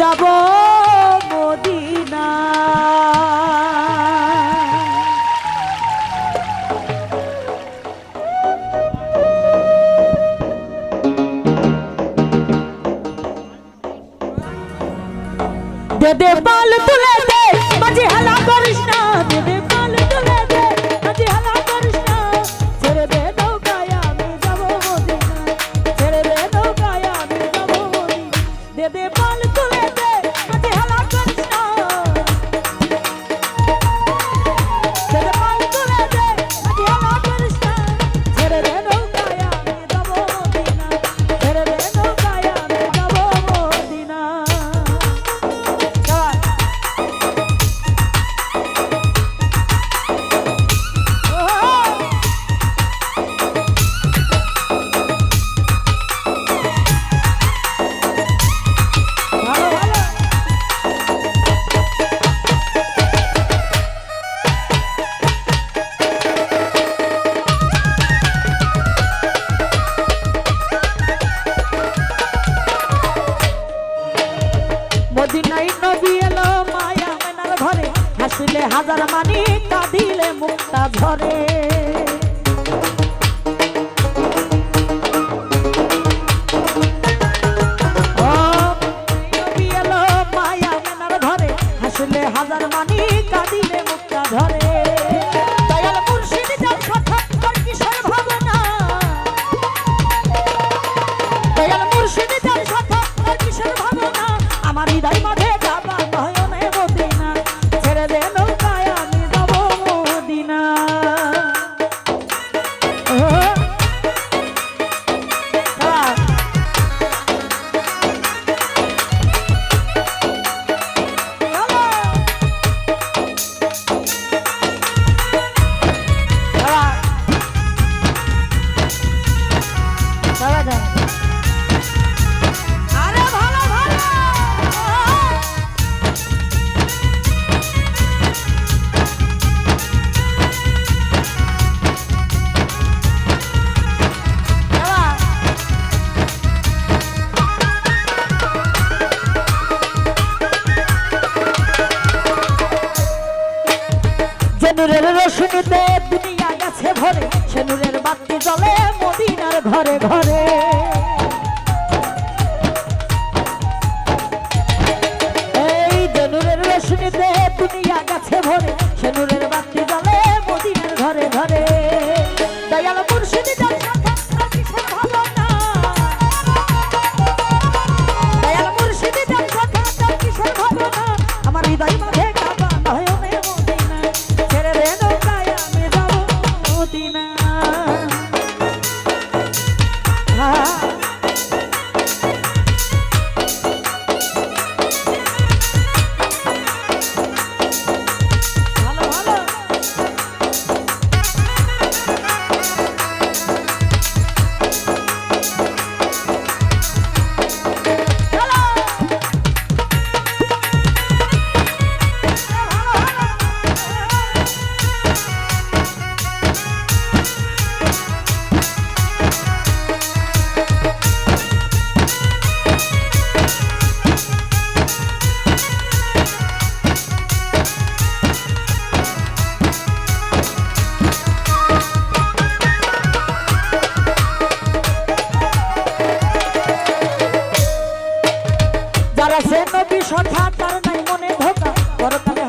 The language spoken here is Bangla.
যাব মদিনা দে দে বল তুলে দে মাঝে হেলা করিস জানি কাঁদিলে মুক্তা ধরে মায়া মেনার ধরে হাসলে হাজার মানি কাঁদিলে মুক্তা ধরে মদিনার ঘরে ঘরে। এই জনুরের রশ্মিতে দুনিয়া গেছে ভরে সেনুরের বাতি জলে মদিনার ঘরে ঘরে। দয়াল তারা সে নবী সফা তার নাই মনে ধোকা। করতাল